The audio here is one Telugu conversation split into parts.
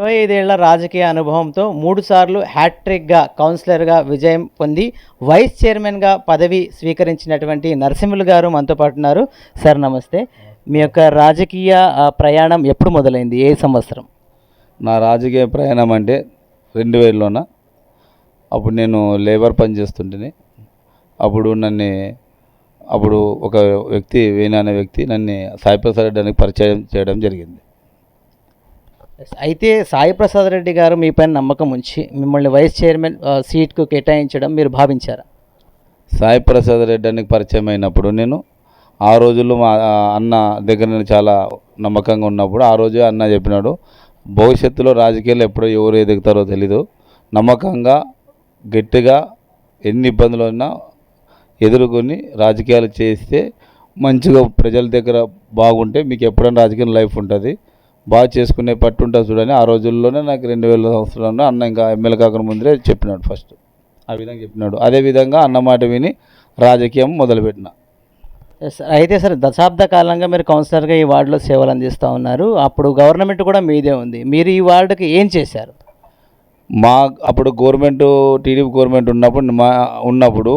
ఇరవై ఐదేళ్ళ రాజకీయ అనుభవంతో మూడుసార్లు హ్యాట్రిక్గా కౌన్సిలర్గా విజయం పొంది వైస్ చైర్మన్గా పదవి స్వీకరించినటువంటి నరసింహులు గారు మనతో పాటు ఉన్నారు. సార్ నమస్తే. మీ యొక్క రాజకీయ ప్రయాణం ఎప్పుడు మొదలైంది? ఏ సంవత్సరం? నా రాజకీయ ప్రయాణం అంటే రెండు వేలలోన అప్పుడు నేను లేబర్ పని చేస్తుంటేనే. అప్పుడు నన్ను అప్పుడు ఒక వ్యక్తి వేణా అనే వ్యక్తి నన్ను సాయిప్రసాద్ రెడ్డి అని పరిచయం చేయడం జరిగింది. అయితే సాయి ప్రసాద్ రెడ్డి గారు మీ పైన నమ్మకం ఉంచి మిమ్మల్ని వైస్ చైర్మన్ సీట్కు కేటాయించడం మీరు భావించారా? సాయి ప్రసాద్ రెడ్డి అని పరిచయం అయినప్పుడు నేను ఆ రోజుల్లో మా అన్న దగ్గర నేను చాలా నమ్మకంగా ఉన్నప్పుడు ఆ రోజే అన్న చెప్పినాడు భవిష్యత్తులో రాజకీయాలు ఎప్పుడో ఎవరు ఎదుగుతారో తెలీదు నమ్మకంగా గట్టిగా ఎన్ని ఇబ్బందులు ఉన్నా ఎదుర్కొని రాజకీయాలు చేస్తే మంచిగా ప్రజల దగ్గర బాగుంటే మీకు ఎప్పుడైనా రాజకీయ లైఫ్ ఉంటుంది. బాగా చేసుకునే పట్టు ఉంటుంది చూడని ఆ రోజుల్లోనే నాకు రెండు వేల సంవత్సరంలో అన్న ఇంకా ఎమ్మెల్యే కాకుండా ముందరే చెప్పినాడు ఫస్ట్. ఆ విధంగా చెప్పినాడు. అదే విధంగా అన్న మాట విని రాజకీయం మొదలుపెట్టిన. ఎస్, అయితే సార్ దశాబ్ద కాలంగా మీరు కౌన్సిలర్గా ఈ వార్డులో సేవలు అందిస్తూ ఉన్నారు. అప్పుడు గవర్నమెంట్ కూడా మీదే ఉంది. మీరు ఈ వార్డుకి ఏం చేశారు? మా అప్పుడు గవర్నమెంట్ టీడీపీ గవర్నమెంట్ ఉన్నప్పుడు మా ఉన్నప్పుడు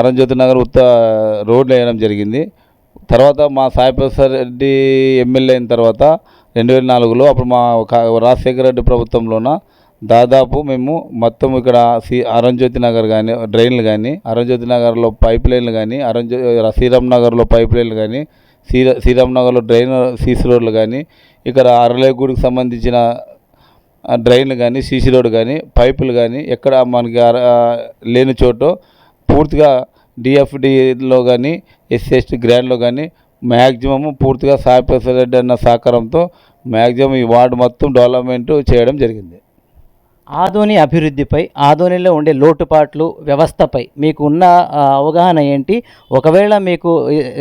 అరంజ్యోతి నగర్ ఉత్త రోడ్లు వేయడం జరిగింది. తర్వాత మా సాయిప్రసాద్ రెడ్డి ఎమ్మెల్యే అయిన తర్వాత రెండు వేల నాలుగులో అప్పుడు మా రాజశేఖర రెడ్డి ప్రభుత్వంలోన దాదాపు మేము మొత్తం ఇక్కడ సి అరుణ్జ్యోతి నగర్ కానీ డ్రైన్లు కానీ అరుణ్జ్యోతి నగర్లో పైప్ లైన్లు కానీ అరంజ్యో శ్రీరామ్ నగర్లో పైప్ లైన్లు కానీ శ్రీరా శ్రీరామ్ నగర్లో డ్రైన్ సీసీ రోడ్లు కానీ ఇక్కడ అరలేగూడికి సంబంధించిన డ్రైన్లు కానీ సీసీ రోడ్ కానీ పైపులు కానీ ఎక్కడ మనకి అర- లేని చోటు పూర్తిగా డిఎఫ్డిలో కానీ ఎస్సీ ఎస్టీ గ్రాండ్లో కానీ మ్యాక్సిమం పూర్తిగా సాయి ప్రసాద్ రెడ్డి అన్న సహకారంతో మ్యాక్సిమం ఈ వార్డు మొత్తం డెవలప్మెంట్ చేయడం జరిగింది. ఆదోని అభివృద్ధిపై ఆదోనిలో ఉండే లోటుపాట్లు వ్యవస్థపై మీకు ఉన్న అవగాహన ఏంటి? ఒకవేళ మీకు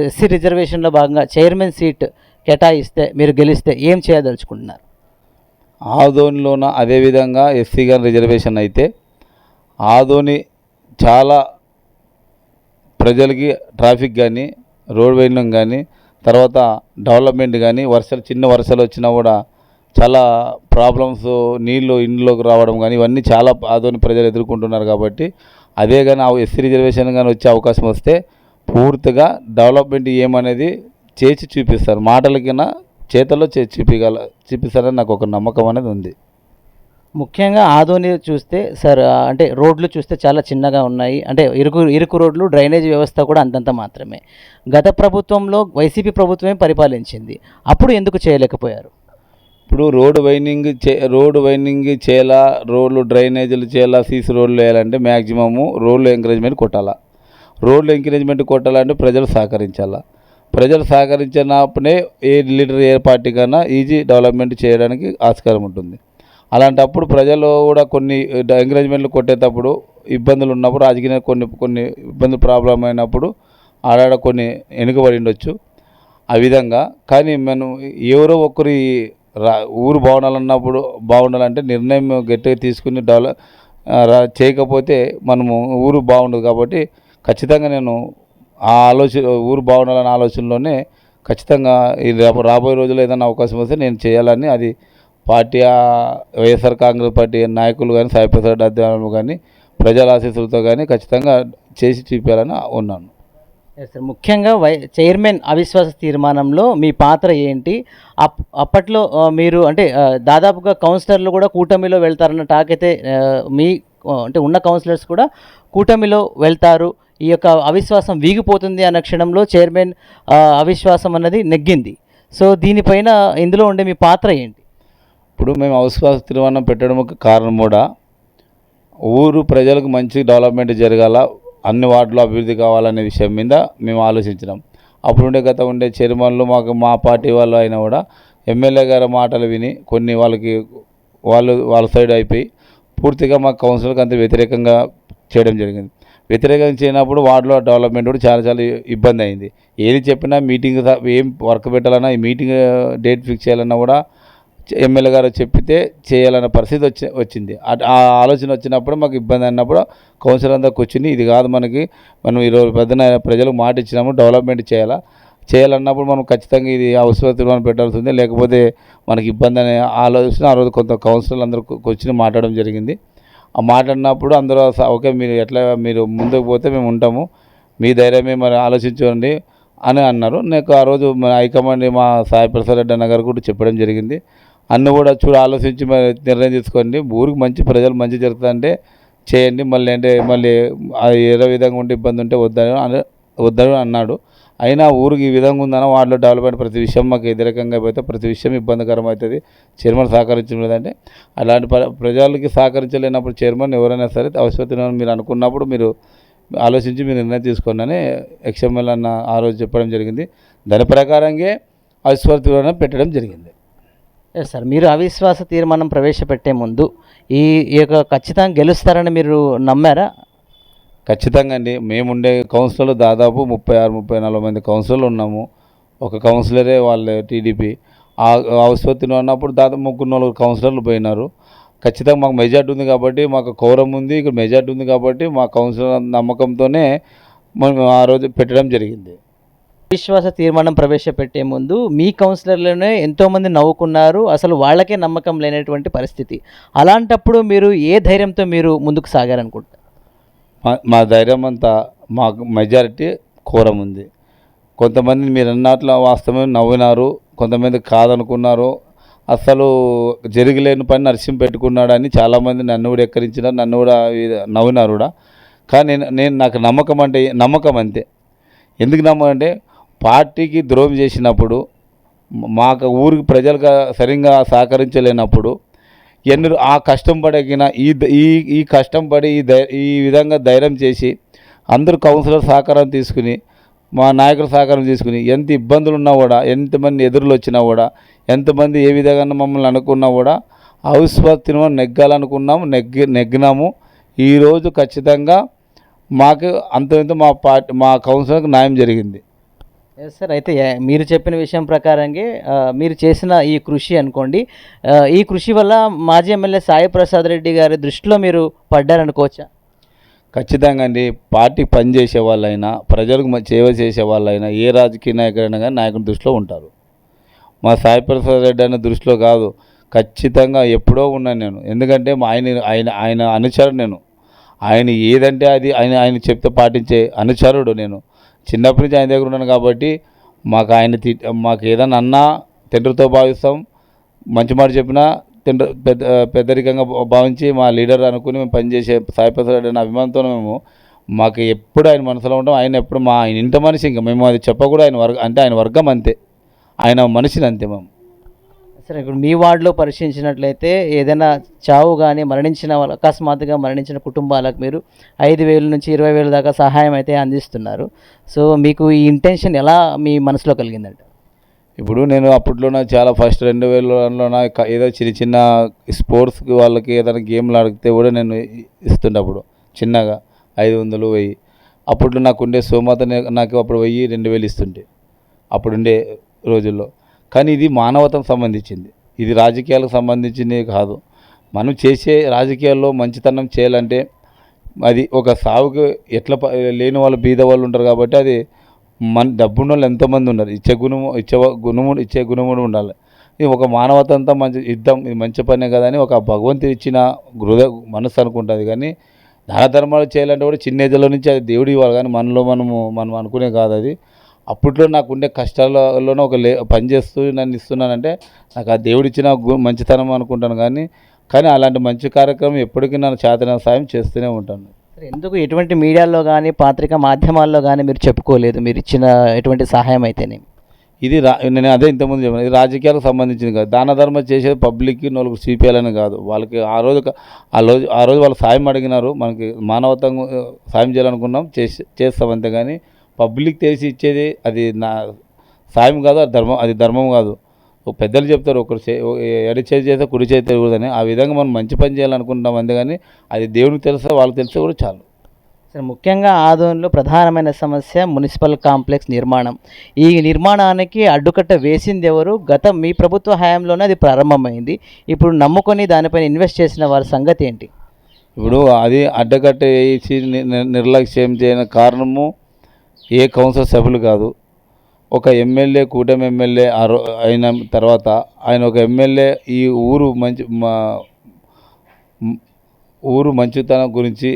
ఎస్సీ రిజర్వేషన్లో భాగంగా చైర్మన్ సీట్ కేటాయిస్తే మీరు గెలిస్తే ఏం చేయదలుచుకుంటున్నారు? ఆదోనిలోన అదేవిధంగా ఎస్సీ గారి రిజర్వేషన్ అయితే ఆదోని చాలా ప్రజలకి ట్రాఫిక్ కానీ రోడ్ వేయడం కానీ తర్వాత డెవలప్మెంట్ కానీ వర్షాలు చిన్న వర్షాలు వచ్చినా కూడా చాలా ప్రాబ్లమ్స్ నీళ్ళు ఇండ్లోకి రావడం కానీ ఇవన్నీ చాలా ఆదోని ప్రజలు ఎదుర్కొంటున్నారు కాబట్టి అదే కానీ ఆ ఎస్సీ రిజర్వేషన్ కానీ వచ్చే అవకాశం వస్తే పూర్తిగా డెవలప్మెంట్ ఏమనేది చేసి చూపిస్తారు. మాటలకైనా చేతల్లో చేసి చూపించగల చూపిస్తారని నాకు ఒక నమ్మకం అనేది ఉంది. ముఖ్యంగా ఆదోని చూస్తే సార్ అంటే రోడ్లు చూస్తే చాలా చిన్నగా ఉన్నాయి. అంటే ఇరుకు ఇరుకు రోడ్లు డ్రైనేజ్ వ్యవస్థ కూడా అంతంత మాత్రమే. గత ప్రభుత్వంలో వైసీపీ ప్రభుత్వమే పరిపాలించింది. అప్పుడు ఎందుకు చేయలేకపోయారు? ఇప్పుడు రోడ్డు వైండింగ్ చే రోడ్డు వైండింగ్ చేయాలా రోడ్లు డ్రైనేజీలు చేయాలా సీసీ రోడ్లు వేయాలంటే మ్యాక్సిమము రోడ్లు ఎంకరేజ్మెంట్ కొట్టాలా. రోడ్లు ఎంకరేజ్మెంట్ కొట్టాలంటే ప్రజలు సహకరించాలా. ప్రజలు సహకరించినప్పుడే ఏ లీడర్ ఏ పార్టీ కన్నా ఈజీ డెవలప్మెంట్ చేయడానికి ఆస్కారం ఉంటుంది. అలాంటప్పుడు ప్రజలు కూడా కొన్ని ఎంకరేజ్మెంట్లు కొట్టేటప్పుడు ఇబ్బందులు ఉన్నప్పుడు రాజకీయ కొన్ని కొన్ని ఇబ్బందులు ప్రాబ్లం అయినప్పుడు ఆడాడ కొన్ని వెనుకబడి ఉండొచ్చు. ఆ విధంగా కానీ మనం ఎవరో ఒకరి రా ఊరు బాగుండాలన్నప్పుడు బాగుండాలంటే నిర్ణయం గట్టిగా తీసుకుని డెవలప్ రా చేయకపోతే మనము ఊరు బాగుండదు కాబట్టి ఖచ్చితంగా నేను ఆ ఆలోచన ఊరు బాగుండాలనే ఆలోచనలోనే ఖచ్చితంగా రాబోయే రోజుల్లో ఏదైనా అవకాశం వస్తే నేను చేయాలని అది పార్టీ వైఎస్ఆర్ కాంగ్రెస్ పార్టీ నాయకులు కానీ సాయిప్రసాద్ అధ్యయనం కానీ ప్రజల ఆశీస్సులతో కానీ ఖచ్చితంగా చేసి చూపించాలని ఉన్నాను. సార్ ముఖ్యంగా వై చైర్మన్ అవిశ్వాస తీర్మానంలో మీ పాత్ర ఏంటి? అప్ అప్పట్లో మీరు అంటే దాదాపుగా కౌన్సిలర్లు కూడా కూటమిలో వెళ్తారన్న టాక్ అయితే మీ అంటే ఉన్న కౌన్సిలర్స్ కూడా కూటమిలో వెళ్తారు. ఈ యొక్క అవిశ్వాసం వీగిపోతుంది అన్న క్షణంలో చైర్మన్ అవిశ్వాసం అన్నది నెగ్గింది. సో దీనిపైన ఇందులో ఉండే మీ పాత్ర ఏంటి? ఇప్పుడు మేము అవిశ్వాస తీర్మానం పెట్టడం కారణం కూడా ఊరు ప్రజలకు మంచి డెవలప్మెంట్ జరగాల అన్ని వార్డులు అభివృద్ధి కావాలనే విషయం మీద మేము ఆలోచించినాం. అప్పుడు ఉండే గత ఉండే చైర్మన్లు మాకు మా పార్టీ వాళ్ళు అయినా కూడా ఎమ్మెల్యే గారి మాటలు విని కొన్ని వాళ్ళకి వాళ్ళు వాళ్ళ సైడ్ అయిపోయి పూర్తిగా మా కౌన్సిల్కి అంత వ్యతిరేకంగా చేయడం జరిగింది. వ్యతిరేకంగా చేయనప్పుడు వార్డులో డెవలప్మెంట్ కూడా చాలా చాలా ఇబ్బంది అయింది. ఏది చెప్పినా మీటింగ్ ఏం వర్క్ పెట్టాలన్నా ఈ మీటింగ్ డేట్ ఫిక్స్ చేయాలన్నా కూడా ఎమ్మెల్యే గారు చెప్పితే చేయాలన్న పరిస్థితి వచ్చి వచ్చింది. అట్- ఆ ఆలోచన వచ్చినప్పుడు మాకు ఇబ్బంది అన్నప్పుడు కౌన్సిల్ అంతా కూర్చుని ఇది కాదు మనకి మనం ఈరోజు పెద్దన ప్రజలకు మాట ఇచ్చినాము డెవలప్మెంట్ చేయాలా? చేయాలన్నప్పుడు మనం ఖచ్చితంగా ఇది అవసరం మనం పెట్టాల్సి ఉంది లేకపోతే మనకి ఇబ్బంది అనే ఆలోచన ఆ రోజు కొంత కౌన్సిలర్లు అందరూ కూర్చుని మాట్లాడడం జరిగింది. ఆ మాట్లాడినప్పుడు అందరూ స- ఓకే మీరు ఎట్లా మీరు ముందుకు పోతే మేము ఉంటాము. మీ ధైర్యమే మరి ఆలోచించండి అని అన్నారు. నాకు ఆ రోజు మన హైకమాండ్ మా సాయి ప్రసాద్ రెడ్డి అన్న గారు కూడా చెప్పడం జరిగింది. అన్న కూడా చూడ ఆలోచించి మరి నిర్ణయం తీసుకోండి. ఊరికి మంచి ప్రజలు మంచి జరుగుతుందంటే చేయండి. మళ్ళీ అంటే మళ్ళీ అది ఏదో విధంగా ఉంటే ఇబ్బంది ఉంటే వద్దని వద్దని అన్నాడు. అయినా ఊరికి ఈ విధంగా ఉందన్న వాటిలో డెవలప్మెంట్ ప్రతి విషయం మాకు వ్యతిరేకంగా అయిపోతే ప్రతి విషయం ఇబ్బందికరం అవుతుంది. చైర్మన్ సహకరించడం లేదంటే అలాంటి ప్ర ప్రజలకి సహకరించలేనప్పుడు చైర్మన్ ఎవరైనా సరే అవసరం మీరు అనుకున్నప్పుడు మీరు ఆలోచించి మీరు నిర్ణయం తీసుకోండి అని ఎక్స్ఎంఎల్ అన్న ఆ రోజు చెప్పడం జరిగింది. దాని ప్రకారంగా అవిశ్వాస పెట్టడం జరిగింది. ఎస్ సార్ మీరు అవిశ్వాస తీర్మానం ప్రవేశపెట్టే ముందు ఈ యొక్క ఖచ్చితంగా గెలుస్తారని మీరు నమ్మారా? ఖచ్చితంగా అండి. మేముండే కౌన్సిలర్లు దాదాపు ముప్పై ఆరు ముప్పై నలభై మంది కౌన్సిలర్లు ఉన్నాము. ఒక కౌన్సిలరే వాళ్ళ టీడీపీ. ఆ అవసరం అన్నప్పుడు దాదాపు ముగ్గురు నలుగురు కౌన్సిలర్లు పోయినారు. ఖచ్చితంగా మాకు మెజార్టీ ఉంది కాబట్టి మాకు కౌరం ఉంది ఇక్కడ మెజార్టీ ఉంది కాబట్టి మా కౌన్సిలర్ నమ్మకంతోనే మనం ఆ రోజు పెట్టడం జరిగింది. విశ్వాస తీర్మానం ప్రవేశపెట్టే ముందు మీ కౌన్సిలర్లోనే ఎంతోమంది నవ్వుకున్నారు. అసలు వాళ్ళకే నమ్మకం లేనటువంటి పరిస్థితి. అలాంటప్పుడు మీరు ఏ ధైర్యంతో మీరు ముందుకు సాగారనుకుంటారు మా మా ధైర్యం అంతా మాకు మెజారిటీ కోరం ఉంది. కొంతమంది మీరు అన్నట్లు వాస్తవం నవ్వినారు. కొంతమంది కాదనుకున్నారు. అసలు జరగలేని పని నరసింహ పెట్టుకున్నాడని చాలామంది నన్ను కూడా ఎక్కరించినారు. నన్ను కూడా నవ్వినారు కూడా. కానీ నేను నేను నాకు నమ్మకం అంటే నమ్మకం అంతే. ఎందుకు నమ్మకం అంటే పార్టీకి ద్రోహం చేసినప్పుడు మాకు ఊరికి ప్రజలుగా సరిగ్గా సహకరించలేనప్పుడు ఎన్ని ఆ కష్టం పడగిన ఈ ద- ఈ ఈ కష్టం పడి ఈ ధై ఈ విధంగా ధైర్యం చేసి అందరూ కౌన్సిలర్ సహకారం తీసుకుని మా నాయకుల సహకారం తీసుకుని ఎంత ఇబ్బందులు ఉన్నా కూడా ఎంతమంది ఎదురులు వచ్చినా కూడా ఎంతమంది ఏ విధంగా మమ్మల్ని అనుకున్నా కూడా అవిశ్వాస నెగ్గాలనుకున్నాము నెగ్గి నెగ్గినాము. ఈరోజు ఖచ్చితంగా మాకు అంత ఇంత మా పార్టీ మా కౌన్సిలర్కి న్యాయం జరిగింది. సార్ అయితే మీరు చెప్పిన విషయం ప్రకారంగా మీరు చేసిన ఈ కృషి అనుకోండి. ఈ కృషి వల్ల మాజీ ఎమ్మెల్యే సాయి ప్రసాద్ రెడ్డి గారి దృష్టిలో మీరు పడ్డారనుకోవచ్చా? ఖచ్చితంగా అండి. పార్టీ పనిచేసే వాళ్ళైనా ప్రజలకు సేవ చేసే వాళ్ళైనా ఏ రాజకీయ నాయకుడైనా కానీ నాయకుని దృష్టిలో ఉంటారు. మా సాయి ప్రసాద్ రెడ్డి అన్న దృష్టిలో కాదు. ఖచ్చితంగా ఎప్పుడో ఉన్నాను నేను. ఎందుకంటే మా ఆయన ఆయన ఆయన అనుచరుడు నేను. ఆయన ఏదంటే అది ఆయన ఆయన చెప్తే పాటించే అనుచరుడు నేను. చిన్నప్పటి నుంచి ఆయన దగ్గర ఉన్నాను కాబట్టి మాకు ఆయన తి మాకు ఏదైనా అన్నా తండ్రితో భావిస్తాం. మంచి మాట చెప్పినా తండ్రి పెద్ద పెద్దరికంగా భావించి మా లీడర్ అనుకుని మేము పనిచేసే సాయి ప్రసాద్ అనే అభిమానంతో మేము మాకు ఎప్పుడు ఆయన మనసులో ఉంటాం. ఆయన ఎప్పుడు మా ఆయన ఇంట మనిషి ఇంకా మేము అది చెప్పకూడదు. ఆయన వర్గం అంటే ఆయన వర్గం అంతే. ఆయన మనిషిని అంతే మేము. సరే ఇప్పుడు మీ వార్డులో పరిశీలించినట్లయితే ఏదైనా చావు కానీ మరణించిన వాళ్ళు అకస్మాత్తుగా మరణించిన కుటుంబాలకు మీరు ఐదు వేల నుంచి ఇరవై వేల దాకా సహాయం అయితే అందిస్తున్నారు. సో మీకు ఈ ఇంటెన్షన్ ఎలా మీ మనసులో కలిగిందంట? ఇప్పుడు నేను అప్పట్లోనే చాలా ఫస్ట్ రెండు వేలలోన ఏదో చిన్న చిన్న స్పోర్ట్స్కి వాళ్ళకి ఏదైనా గేమ్లు ఆడితే కూడా నేను ఇస్తుండే అప్పుడు చిన్నగా ఐదు వందలు వెయ్యి. అప్పట్లో నాకు ఉండే సోమత నాకు అప్పుడు వెయ్యి రెండు వేలు ఇస్తుంటే అప్పుడుండే రోజుల్లో. కానీ ఇది మానవతకు సంబంధించింది. ఇది రాజకీయాలకు సంబంధించింది కాదు. మనం చేసే రాజకీయాల్లో మంచితనం చేయాలంటే అది ఒక సావుకి ఎట్లా లేని వాళ్ళు బీద వాళ్ళు ఉంటారు కాబట్టి అది మన డబ్బున్న వాళ్ళు ఎంతోమంది ఉన్నారు. ఇచ్చే గుణము ఇచ్చే గుణము ఇచ్చే గుణముడు ఉండాలి. ఇది ఒక మానవతంతా మంచి యుద్ధం ఇది మంచి పనే కదా అని ఒక భగవంతుడు ఇచ్చిన హృదయ మనసు అనుకుంటుంది. కానీ దాన ధర్మాలు చేయాలంటే కూడా చిన్న ఏజ్లో నుంచి అది దేవుడు ఇవ్వాలి. కానీ మనలో మనము మనం అనుకునే కాదు అది. అప్పట్లో నాకు ఉండే కష్టాలలోనే ఒక లే పని చేస్తూ నన్ను ఇస్తున్నానంటే నాకు ఆ దేవుడు ఇచ్చిన గు- మంచితనం అనుకుంటాను కానీ కానీ అలాంటి మంచి కార్యక్రమం ఎప్పటికీ నన్ను చేతన సాయం చేస్తూనే ఉంటాను. సరే, ఎందుకు ఎటువంటి మీడియాలో కానీ పాత్రిక మాధ్యమాల్లో కానీ మీరు చెప్పుకోలేదు? మీరు ఇచ్చిన ఎటువంటి సహాయం అయితేనే? ఇది రా నేను అదే ఇంతకుముందు చెప్పాను ఇది రాజకీయాలకు సంబంధించింది కాదు. దాన ధర్మం చేసేది పబ్లిక్కి నలుగురు సిపిఎలని కాదు. వాళ్ళకి ఆ రోజు ఆ రోజు ఆ రోజు వాళ్ళు సాయం అడిగినారు. మనకి మానవతంగా సాయం చేయాలనుకున్నాం చేసి చేస్తాం అంతే కానీ పబ్లిక్ తెలిసి ఇచ్చేది అది నా సాయం కాదు అది ధర్మం అది ధర్మం కాదు. పెద్దలు చెప్తారు ఒకరు ఎడి చేతి చేస్తే కుడి చేతి తిరుగుదని ఆ విధంగా మనం మంచి పని చేయాలనుకుంటున్నాం అంతే కానీ అది దేవునికి తెలుసా వాళ్ళకి తెలిస్తే కూడా చాలు. సరే ముఖ్యంగా ఆదోన్లో ప్రధానమైన సమస్య మున్సిపల్ కాంప్లెక్స్ నిర్మాణం. ఈ నిర్మాణానికి అడ్డుకట్ట వేసింది ఎవరు? గత మీ ప్రభుత్వ హయాంలోనే అది ప్రారంభమైంది. ఇప్పుడు నమ్ముకొని దానిపైన ఇన్వెస్ట్ చేసిన వారి సంగతి ఏంటి? ఇప్పుడు అది అడ్డకట్ట వేసి నిర్లక్ష్యం చేయని కారణము ఏ కౌన్సిల్ సభ్యులు కాదు. ఒక ఎమ్మెల్యే కూటమి ఎమ్మెల్యే అయిన తర్వాత ఆయన ఒక ఎమ్మెల్యే ఈ ఊరు మంచి మా ఊరు మంచితనం గురించి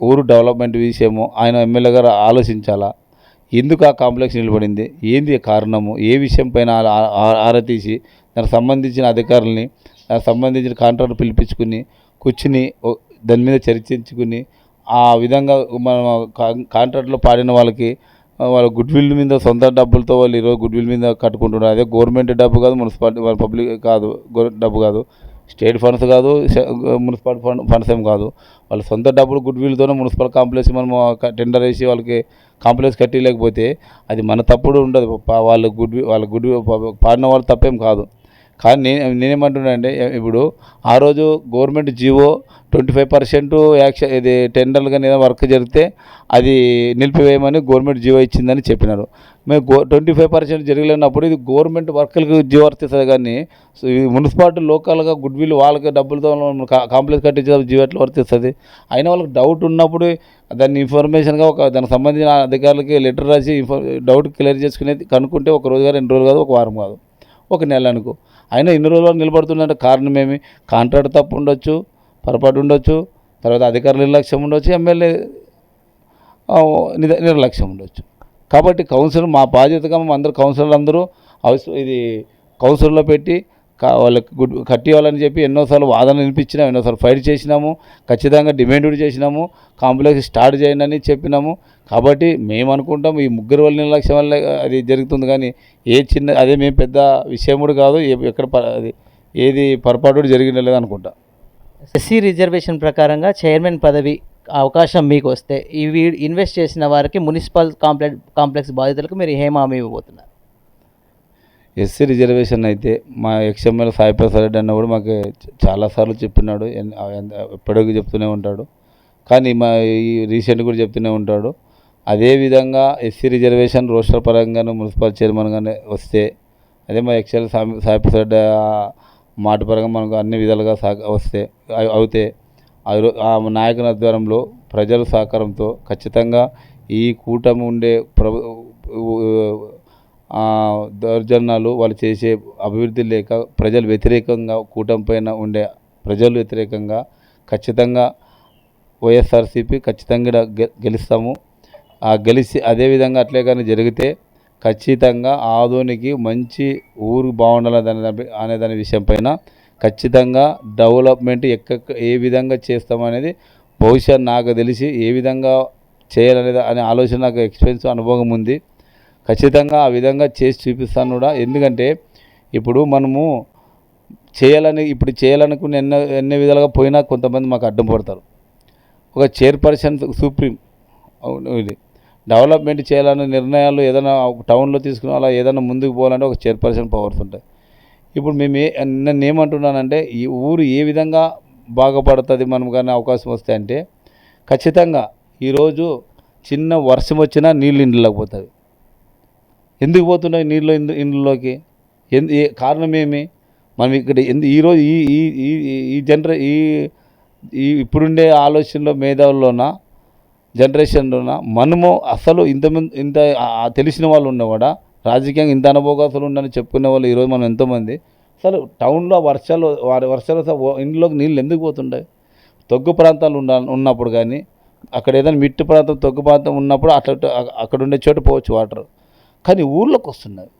ఊరు డెవలప్మెంట్ విషయము ఆయన ఎమ్మెల్యే గారు ఆలోచించాలా? ఎందుకు ఆ కాంప్లెక్స్ నిలబడింది? ఏంది కారణము? ఏ విషయం పైన ఆరతీసి ఆరా తీసి దానికి సంబంధించిన అధికారుల్ని దానికి సంబంధించిన కాంట్రాక్టర్ పిలిపించుకుని కూర్చుని దాని మీద చర్చించుకుని ఆ విధంగా మన కాంట్రాక్ట్లో పాడిన వాళ్ళకి వాళ్ళ గుడ్ విల్ మీద సొంత డబ్బులతో వాళ్ళు ఈరోజు గుడ్ విల్ మీద కట్టుకుంటున్నారు. అదే గవర్నమెంట్ డబ్బు కాదు మున్సిపాలిటీ వాళ్ళ పబ్లిక్ కాదు డబ్బు కాదు. స్టేట్ ఫండ్స్ కాదు మున్సిపాలిటీ మున్సిపల్ ఫండ్ ఫండ్స్ ఏం కాదు. వాళ్ళ సొంత డబ్బులు గుడ్ విల్తోనే మున్సిపల్ కాంప్లెక్స్ మనం టెండర్ వేసి వాళ్ళకి కాంప్లెక్స్ కట్టి లేకపోతే అది మన తప్పుడు ఉండదు. వాళ్ళ గుడ్ వి- వాళ్ళ గుడ్ పాడిన వాళ్ళు తప్పేం కాదు. కానీ నేను నేనేమంటున్నా అంటే ఇప్పుడు ఆ రోజు government GO twenty five percent action ఇది టెండర్లు కానీ ఏదైనా వర్క్ జరిగితే అది నిలిపివేయమని గవర్నమెంట్ జీవో ఇచ్చిందని చెప్పినారు. మేము గో ట్వంటీ ఫైవ్ పర్సెంట్ జరగలేనప్పుడు ఇది గవర్నమెంట్ వర్కులకు జీవో వర్తిస్తుంది కానీ సో ఈ మున్సిపాలిటీ లోకల్గా గుడ్ విల్ వాళ్ళకి డబ్బులతో కాంప్లెక్స్ కట్టించే జీవో ఎట్లా వర్తిస్తుంది? అయినా వాళ్ళకి డౌట్ ఉన్నప్పుడు దాన్ని ఇన్ఫర్మేషన్గా ఒక దానికి సంబంధించిన అధికారులకి లెటర్ రాసి ఇన్ఫర్ డౌట్ క్లియర్ చేసుకునేది కనుక్కుంటే ఒక రోజు కాదు రెండు రోజులు కాదు ఒక వారం కాదు ఒక నెల అనుకో. అయినా ఇన్ని రోజులు నిలబడుతుందంటే కారణం ఏమి కాంట్రాక్ట్ తప్పు ఉండొచ్చు పొరపాటు ఉండొచ్చు తర్వాత అధికారుల నిర్లక్ష్యం ఉండొచ్చు ఎమ్మెల్యే నిర్లక్ష్యం ఉండొచ్చు. కాబట్టి కౌన్సిల్ మా బాధ్యతగా అందరూ కౌన్సిలర్లు అందరూ అవసరం ఇది కౌన్సిల్లో పెట్టి వాళ్ళకి గుడ్ కట్టివ్వాలని చెప్పి ఎన్నోసార్లు వాదన వినిపించినాము ఎన్నోసార్లు ఫైట్ చేసినాము ఖచ్చితంగా డిమాండ్ కూడా చేసినాము కాంప్లెక్స్ స్టార్ట్ చేయండి అని చెప్పినాము. కాబట్టి మేము అనుకుంటాం ఈ ముగ్గురు వాళ్ళ నిర్లక్ష్యం వల్ల అది జరుగుతుంది కానీ ఏ చిన్న అదే మేము పెద్ద విషయం కూడా కాదు ఎక్కడ అది ఏది పొరపాటు జరిగిన లేదు అనుకుంటా. ఎస్సీ రిజర్వేషన్ ప్రకారంగా చైర్మన్ పదవి అవకాశం మీకు వస్తే ఇవి ఇన్వెస్ట్ చేసిన వారికి మున్సిపల్ కాంప్లెక్స్ కాంప్లెక్స్ బాధితులకు మీరు ఏం హామీ ఇవ్వబోతున్నారు? ఎస్సీ రిజర్వేషన్ అయితే మా ఎక్స్ఎంఎల్ సాయి ప్రసాద్ రెడ్డి అన్న కూడా మాకు చాలాసార్లు చెప్పినాడు ఎన్- ఎప్పటికీ చెప్తూనే ఉంటాడు. కానీ మా ఈ రీసెంట్ కూడా చెప్తూనే ఉంటాడు. అదేవిధంగా ఎస్సీ రిజర్వేషన్ రోస్టర్ పరంగాను మున్సిపల్ చైర్మన్గానే వస్తే అదే మా ఎక్స్ఎల్ సాయి సాయి ప్రసాద్ రెడ్డి మాట పరంగా మనకు అన్ని విధాలుగా సహ వస్తే అవుతే ఆ రో- ఆ నాయకుని ఆధ్వర్యంలో ప్రజల సహకారంతో ఖచ్చితంగా ఈ కూటమి ఉండే ప్రభు దౌర్జన్యాలు వాళ్ళు చేసే అభివృద్ధి లేక ప్రజలు వ్యతిరేకంగా కూటమి పైన ఉండే ప్రజలు వ్యతిరేకంగా ఖచ్చితంగా వైఎస్ఆర్సీపీ ఖచ్చితంగా గె- గెలుస్తాము. ఆ గెలిచి అదేవిధంగా అట్లే కానీ జరిగితే ఖచ్చితంగా ఆధోనికి మంచి ఊరు బాగుండాలని అనే దాని విషయం పైన ఖచ్చితంగా డెవలప్మెంట్ ఎక్క ఏ విధంగా చేస్తామనేది బహుశా నాకు తెలిసి ఏ విధంగా చేయాలనేది అనే ఆలోచన నాకు ఎక్స్పీరియన్స్ అనుభవం ఉంది. ఖచ్చితంగా ఆ విధంగా చేసి చూపిస్తాను కూడా. ఎందుకంటే ఇప్పుడు మనము చేయాలని ఇప్పుడు చేయాలనుకుని ఎన్నో ఎన్ని విధాలుగా పోయినా కొంతమంది మాకు అడ్డం పడతారు. ఒక చైర్పర్సన్ సుప్రీం ఇది డెవలప్మెంట్ చేయాలనే నిర్ణయాలు ఏదైనా టౌన్లో తీసుకుని అలా ఏదైనా ముందుకు పోవాలంటే ఒక చైర్పర్సన్ పవర్స్ ఉంటాయి. ఇప్పుడు మేము ఏ నేను ఏమంటున్నానంటే ఈ ఊరు ఏ విధంగా బాగుపడుతుంది మనం కానీ అవకాశం వస్తే అంటే ఖచ్చితంగా ఈరోజు చిన్న వర్షం వచ్చినా నీళ్ళు నిండలేకపోతుంది ఎందుకు పోతున్నాయి నీళ్ళు ఇండ్లు ఇండ్లలోకి ఎందు ఏ కారణం ఏమి? మనం ఇక్కడ ఎందు ఈరోజు ఈ ఈ ఈ ఈ- ఈ జనరే ఈ ఈ ఇప్పుడుండే ఆలోచనలో మేధావుల్లోన జనరేషన్లోన మనము అసలు ఇంతమంది ఇంత తెలిసిన వాళ్ళు ఉన్నవాడా? రాజకీయంగా ఇంత అనుభవగాసులు ఉండని చెప్పుకునే వాళ్ళు ఈరోజు మనం ఎంతోమంది. అసలు టౌన్లో వర్షాలు వారి వర్షాలు ఇంట్లోకి నీళ్ళు ఎందుకు పోతుండే తగ్గు ప్రాంతాలు ఉన్న ఉన్నప్పుడు కానీ అక్కడ ఏదైనా మిట్టు ప్రాంతం తగ్గు ప్రాంతం ఉన్నప్పుడు అట్లా అక్కడ ఉండే చోట పోవచ్చు వాటర్. కానీ ఊళ్ళోకి వస్తున్నాయి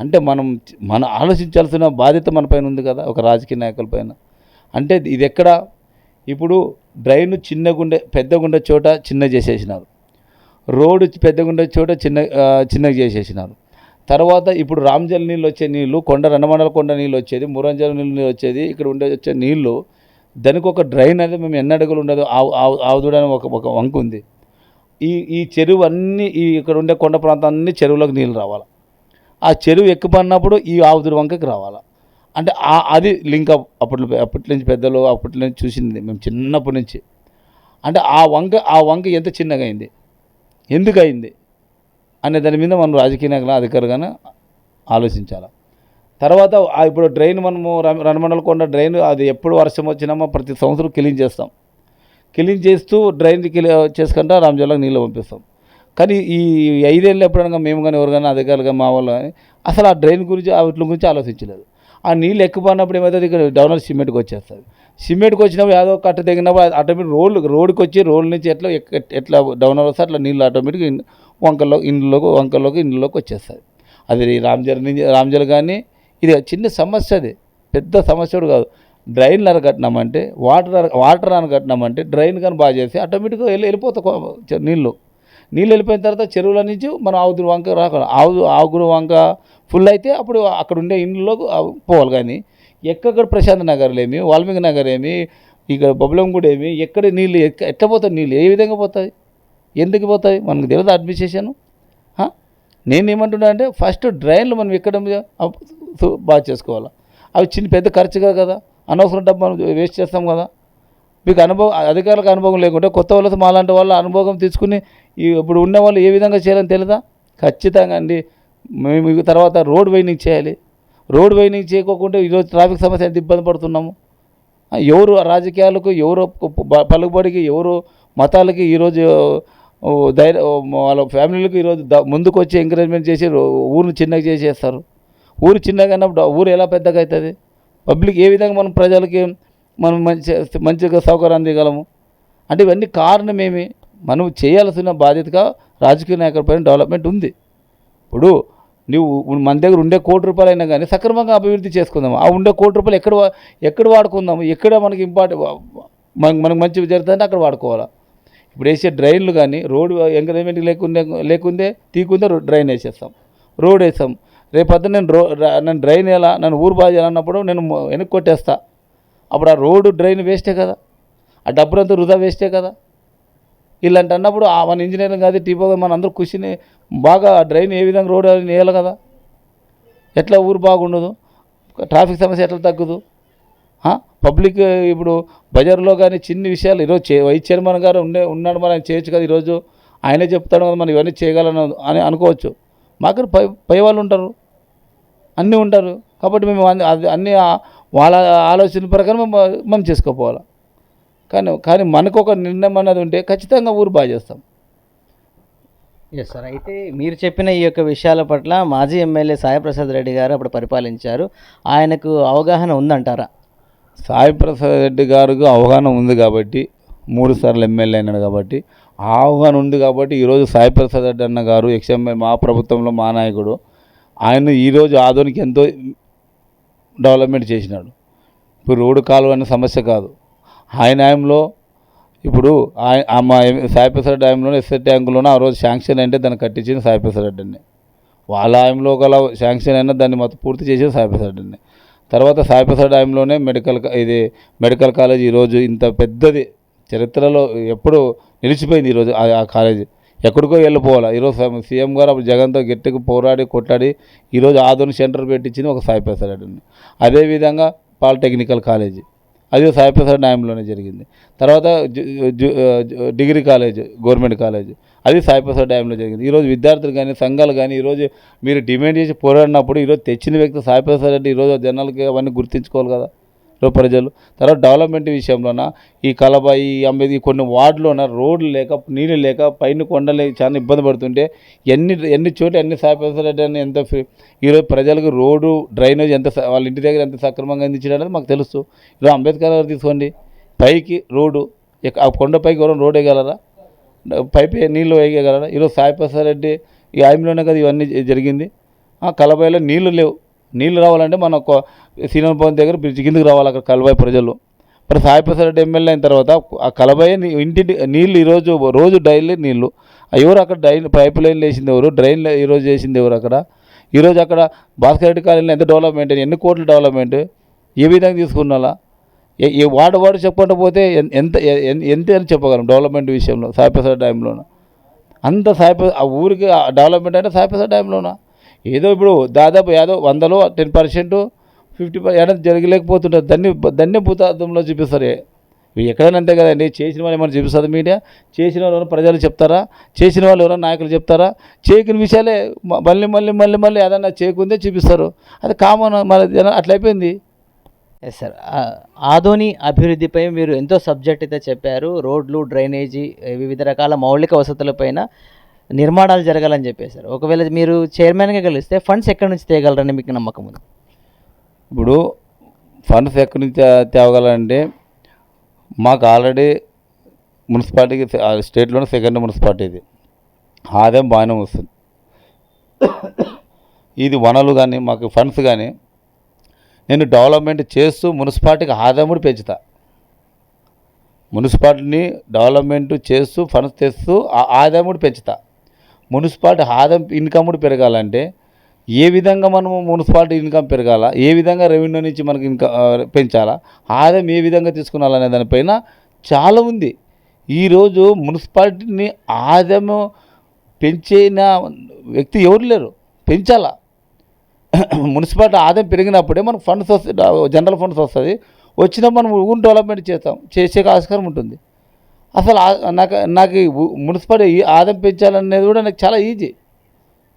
అంటే మనం మన ఆలోచించాల్సిన బాధ్యత మన పైన ఉంది కదా ఒక రాజకీయ నాయకుల పైన. అంటే ఇది ఎక్కడ ఇప్పుడు డ్రైన్ చిన్నగుండే పెద్దగుండే చోట చిన్న చేసేసినారు. రోడ్డు పెద్దగుండే చోట చిన్న ఆ, చిన్నగా చేసేసినారు. తర్వాత ఇప్పుడు రామ్జల్ నీళ్ళు వచ్చే నీళ్ళు కొండ రెండమండల కొండ నీళ్ళు వచ్చేది మురంజల నీళ్ళు వచ్చేది ఇక్కడ ఉండే వచ్చే నీళ్ళు దానికి ఒక డ్రైన్ అనేది మేము ఎన్ని అడుగులు ఉండదు ఆవు ఆవు ఆవుదూడ అని ఒక ఒక వంక ఉంది. ఈ ఈ చెరువు అన్నీ ఈ ఇక్కడ ఉండే కొండ ప్రాంతం అన్ని చెరువులోకి నీళ్ళు రావాలి? ఆ చెరువు ఎక్కుపడినప్పుడు ఈ ఆవుదూడ వంకకి రావాలి? అంటే అది లింక్ అప్ అప్పట్లో అప్పటి నుంచి పెద్దలు అప్పటి నుంచి చూసింది మేము చిన్నప్పటి నుంచి. అంటే ఆ వంక ఆ వంక ఎంత చిన్నగా అయింది? ఎందుకు అయింది అనే దాని మీద మనం రాజకీయ నాయకులు అధికారులుగానే ఆలోచించాలి? తర్వాత ఇప్పుడు డ్రైన్ మనము ర- రణమండల కొండ డ్రైన్ అది ఎప్పుడు వర్షం వచ్చినామో ప్రతి సంవత్సరం క్లీన్ చేస్తాం. క్లీన్ చేస్తూ డ్రైన్ చేసుకుంటా రామజల్లకు నీళ్ళు పంపిస్తాం. కానీ ఈ ఐదేళ్ళు ఎప్పుడైనా మేము కానీ ఎవరికైనా అధికారులు కానీ మా వాళ్ళు కానీ అసలు ఆ డ్రైన్ గురించి ఆ గురించి ఆలోచించలేదు. ఆ నీళ్ళు ఎక్కువన్నప్పుడు ఏమవుతుంది? ఇక్కడ డౌనర్ సిమెంట్కి వచ్చేస్తుంది సిమెంట్కి వచ్చినప్పుడు ఏదో కట్ట తెగినప్పుడు ఆటోమేటిక్ రోడ్లు రోడ్కి వచ్చి రోడ్ల నుంచి ఎట్లా ఎక్క- ఎట్లా డౌనర్ వస్తే అట్లా నీళ్ళు ఆటోమేటిక్ వంకల్లో ఇండ్లలోకి వంకల్లోకి ఇండ్లలోకి వచ్చేస్తుంది అది రామ్జల్ నుంచి రామ్జల్ కానీ ఇది చిన్న సమస్య అది. పెద్ద సమస్య కూడా కాదు. డ్రైన్లు అరగట్టినామంటే వాటర్ అర వాటర్ అనగట్టినామంటే డ్రైన్ కానీ బాగా చేసి ఆటోమేటిక్గా వెళ్ళి వెళ్ళిపోతా నీళ్ళు. నీళ్ళు వెళ్ళిపోయిన తర్వాత చెరువుల నుంచి మనం ఆవుగురు వంక రాక ఆవు ఆవుగురు వంక ఫుల్ అయితే అప్పుడు అక్కడ ఉండే ఇండ్లలో పోవాలి కానీ ఎక్కడ ప్రశాంత్ నగర్లు ఏమి వాల్మీకి నగర్ ఏమి ఇక్కడ బొబ్బలంగూడ ఏమి ఎక్కడ నీళ్ళు ఎక్క- ఎట్లా పోతాయి నీళ్ళు ఏ విధంగా పోతాయి ఎందుకు పోతాయి మనకు తెలియదు అడ్మినిస్ట్రేషన్? నేను ఏమంటున్నా అంటే ఫస్ట్ డ్రైన్లు మనం ఎక్కడ బాగా చేసుకోవాలి. అవి చిన్న పెద్ద ఖర్చుగా కదా. అనవసరం డబ్బు మనం వేస్ట్ చేస్తాం కదా. మీకు అనుభవం అధికారులకు అనుభవం లేకుంటే కొత్త వాళ్ళతో మాలాంటి వాళ్ళ అనుభవం తీసుకుని ఇప్పుడు ఉన్న వాళ్ళు ఏ విధంగా చేయాలని తెలియదా ఖచ్చితంగా అండి. మేము తర్వాత రోడ్ వైనింగ్ చేయాలి. రోడ్ వైనింగ్ చేయకోకుండా ఈరోజు ట్రాఫిక్ సమస్య ఎంత ఇబ్బంది పడుతున్నాము? ఎవరు రాజకీయాలకు ఎవరు పలుకుబడికి ఎవరు మతాలకి ఈరోజు ధైర్య వాళ్ళ ఫ్యామిలీలకు ఈరోజు ముందుకు వచ్చి ఎంకరేజ్మెంట్ చేసి ఊరిని చిన్నగా చేసేస్తారు. ఊరు చిన్నగా ఊరు ఎలా పెద్దగా అవుతుంది? పబ్లిక్ ఏ విధంగా మనం ప్రజలకి మనం మంచి మంచిగా సౌకర్యం అందియగలము అంటే ఇవన్నీ కారణమేమి మనం చేయాల్సిన బాధ్యతగా రాజకీయ నాయకులపైన డెవలప్మెంట్ ఉంది. ఇప్పుడు నువ్వు మన దగ్గర ఉండే కోటి రూపాయలు అయినా కానీ సక్రమంగా అభివృద్ధి చేసుకుందాము. ఆ ఉండే కోటి రూపాయలు ఎక్కడ ఎక్కడ వాడుకుందాము? ఎక్కడ మనకి ఇంపార్టెంట్ మనకు మనకు మంచి జరుగుతుందంటే అక్కడ వాడుకోవాలా? ఇప్పుడు వేసే డ్రైన్లు కానీ రోడ్డు ఎంకరేజ్మెంట్ లేకుండే లేకుందే తీకుందే డ్రైన్ వేసేస్తాం. రోడ్ వేస్తాం. రేపు నేను రో నేను నన్ను డ్రైన్ ఎలా నన్ను ఊరు బాగా చేయాలన్నప్పుడు నేను వెనక్కి కొట్టేస్తా. అప్పుడు ఆ రోడ్డు డ్రైన్ వేస్టే కదా. ఆ డబ్బులంతా వృధా వేస్టే కదా. ఇలాంటి అన్నప్పుడు ఆ మన ఇంజనీరింగ్ కాదు టీపో మన అందరూ కూర్చుని బాగా ఆ డ్రైన్ ఏ విధంగా రోడ్ వేయాలి కదా. ఎట్లా ఊరు బాగుండదు? ట్రాఫిక్ సమస్య ఎట్లా తగ్గదు? పబ్లిక్ ఇప్పుడు బజార్లో కానీ చిన్ని విషయాలు ఈరోజు చే వైస్ చైర్మన్ గారు ఉండే ఉన్నాడు మరి ఆయన చేయొచ్చు కదా ఈరోజు. ఆయనే చెప్తాడు కదా మనం ఇవన్నీ చేయగలను అని అనుకోవచ్చు. మాకు పై పై వాళ్ళు ఉంటారు. అన్నీ ఉంటారు. కాబట్టి మేము అన్ని అన్ని వాళ్ళ ఆలోచన ప్రకారం మేము మనం చేసుకోపోవాలి. కానీ కానీ మనకు ఒక నిర్ణయం అన్నది ఉంటే ఖచ్చితంగా ఊరు బాగా చేస్తాం. ఎస్ సార్ అయితే మీరు చెప్పిన ఈ యొక్క విషయాల పట్ల మాజీ ఎమ్మెల్యే సాయిప్రసాద్ రెడ్డి గారు అప్పుడు పరిపాలించారు. ఆయనకు అవగాహన ఉందంటారా? సాయి ప్రసాద్ రెడ్డి గారికి అవగాహన ఉంది కాబట్టి మూడు సార్లు ఎమ్మెల్యే అయినాడు కాబట్టి ఆ అవగాహన ఉంది కాబట్టి ఈరోజు సాయి ప్రసాద్ రెడ్డి అన్న గారు ఎక్స్ఎమ్మెల్యే మా ప్రభుత్వంలో మా నాయకుడు ఆయన ఈరోజు ఆధునిక ఎంతో డెవలప్మెంట్ చేసినాడు. ఇప్పుడు రోడ్డు కాలువ అనే సమస్య కాదు. ఆయన ఆయంలో ఇప్పుడు ఆయన ఆ మా ఎం- సాయి ఎస్ఎట్ ట్యాంకులోనే ఆ రోజు శాంక్షన్ అంటే దాన్ని కట్టించింది సాయి ప్రసాద్ వాళ్ళ హాయంలో గల శాంక్షన్ అయినా దాన్ని మొత్తం పూర్తి చేసేది సాయి ప్రసాద్ తర్వాత సాయి ప్రసాద్ మెడికల్ ఇది మెడికల్ కాలేజ్ ఈరోజు ఇంత పెద్దది చరిత్రలో ఎప్పుడు నిలిచిపోయింది ఈరోజు ఆ కాలేజీ. ఎక్కడికో వెళ్ళిపోవాలి. ఈరోజు సీఎం- సీఎం గారు అప్పుడు జగన్తో గట్టికి పోరాడి కొట్లాడి ఈరోజు ఆధునిక సెంటర్ పెట్టించింది ఒక సాయి ప్రసాద్ రెడ్డిని అదేవిధంగా పాలిటెక్నికల్ కాలేజీ. అది సాయి ప్రసాద్ న్యాయంలోనే జరిగింది. తర్వాత డిగ్రీ కాలేజ్ గవర్నమెంట్ కాలేజ్ అది సాయి ప్రసాద్ డ్యాంలో జరిగింది. ఈరోజు విద్యార్థులు కానీ సంఘాలు కానీ ఈరోజు మీరు డిమాండ్ చేసి పోరాడినప్పుడు ఈరోజు తెచ్చిన వ్యక్తి సాయి ప్రసాద్ రెడ్డి ఈరోజు జనాలకి అవన్నీ గుర్తించుకోవాలి కదా. ప్రజలు తర్వాత డెవలప్మెంట్ విషయంలోన ఈ కలబ ఈ అంబేది కొన్ని వార్డులోన రోడ్లు లేక నీళ్ళు లేక పైన కొండలే చాలా ఇబ్బంది పడుతుంటే ఎన్ని ఎన్ని చోట్ల ఎన్ని సాయి అని ఎంత ఈరోజు ప్రజలకు రోడ్డు డ్రైనేజ్ ఎంత వాళ్ళ ఇంటి దగ్గర ఎంత సక్రమంగా అందించడం అనేది మాకు తెలుసు. ఈరోజు అంబేద్కర్ గారు తీసుకోండి. పైకి రోడ్డు ఎక్క- ఆ కొండ పైకి ఎవరైనా రోడ్ వేయగలరా? పైపు నీళ్ళు వేయగలరా? ఈరోజు సాయిప్రసాద్ రెడ్డి ఈ ఆయనలోనే కదా ఇవన్నీ జరిగింది. ఆ కలబాయిలో నీళ్ళు లేవు. నీళ్ళు రావాలంటే మన సీనియర్ భవన్ దగ్గర బ్రిడ్జ్ కిందకి రావాలి అక్కడ కలబాయి ప్రజలు. మరి సాయి ప్రసాద్ రెడ్డి ఎమ్మెల్యే అయిన తర్వాత ఆ కలబాయి ఇంటి నీళ్ళు ఈరోజు రోజు డైలీ నీళ్ళు ఎవరు అక్కడ డ్రైన్ పైప్ లైన్లు వేసింది ఎవరు? డ్రైన్ ఈరోజు చేసింది ఎవరు అక్కడ? ఈరోజు అక్కడ భాస్కర్ రెడ్డి కాలనీలో ఎంత డెవలప్మెంట్ ఎన్ని కోట్ల డెవలప్మెంట్ ఏ విధంగా తీసుకున్నాలా? ఏ ఏ వాడు వాడు చెప్పకుండా పోతే ఎన్- ఎంత ఎంత అని చెప్పగలం డెవలప్మెంట్ విషయంలో సాయిప్రసాద్ డ్యాంలోన అంత సాయిప్ర ఆ ఊరికి ఆ డెవలప్మెంట్ అంటే సాయిప్రసాద్ డ్యాంలోనా ఏదో ఇప్పుడు దాదాపు ఏదో వందలో టెన్ పర్సెంట్ ఫిఫ్టీ పర్సెంట్ జరగలేకపోతుంటారు. దాన్ని దాన్నే భూతార్థంలో చూపిస్తారు. ఎక్కడైనా అంతే కదండి. చేసిన వాళ్ళు ఏమైనా చూపిస్తుంది మీడియా? చేసిన వాళ్ళు ప్రజలు చెప్తారా? చేసిన వాళ్ళు ఎవరైనా నాయకులు చెప్తారా? చేయకుని విషయాలే మళ్ళీ మళ్ళీ మళ్ళీ మళ్ళీ ఏదన్నా చేయకుందే చూపిస్తారు. అది కామన్ మన అట్లయిపోయింది ఎస్ సార్ ఆధోని అభివృద్ధిపై మీరు ఎంతో సబ్జెక్ట్ అయితే చెప్పారు. రోడ్లు డ్రైనేజీ వివిధ రకాల మౌలిక వసతులపైన నిర్మాణాలు జరగాలని చెప్పేశారు. ఒకవేళ మీరు చైర్మన్గా గెలిస్తే ఫండ్స్ ఎక్కడి నుంచి తేయగలరని మీకు నమ్మకం ఉంది? ఇప్పుడు ఫండ్స్ ఎక్కడి నుంచి తేవగలంటే మాకు ఆల్రెడీ మున్సిపాలిటీకి ఆ స్టేట్లోనే సెకండ్ మున్సిపాలిటీ ఇది. ఆదాయం బాగానే వస్తుంది. ఇది వనరులు కానీ మాకు ఫండ్స్ కానీ నేను డెవలప్మెంట్ చేస్తూ మున్సిపాలిటీకి ఆదాయం కూడా పెంచుతా. మున్సిపాలిటీని డెవలప్మెంట్ చేస్తూ ఫండ్స్ తెస్తూ ఆ- ఆదాయం కూడా పెంచుతా. మున్సిపాలిటీ ఆదాయం ఇన్కమ్ కూడా పెరగాలంటే ఏ విధంగా మనము మున్సిపాలిటీ ఇన్కమ్ పెరగాల? ఏ విధంగా రెవెన్యూ నుంచి మనకి ఇన్కమ్ పెంచాలా? ఆదాయం ఏ విధంగా తీసుకున్నాలనే దానిపైన చాలా ఉంది. ఈరోజు మున్సిపాలిటీని ఆదాయం పెంచిన వ్యక్తి ఎవరు లేరు. పెంచాలా? మున్సిపాలిటీ ఆదాయం పెరిగినప్పుడే మనకు ఫండ్స్ వస్తాయి జనరల్ ఫండ్స్ వస్తుంది వచ్చినా మనం ఊరు డెవలప్మెంట్ చేస్తాం చేసే ఆస్కారం ఉంటుంది. అసలు ఆ- నాకు నాకు ఈ మున్సిపాలిటీ ఆదాయం పెంచాలనేది కూడా నాకు చాలా ఈజీ.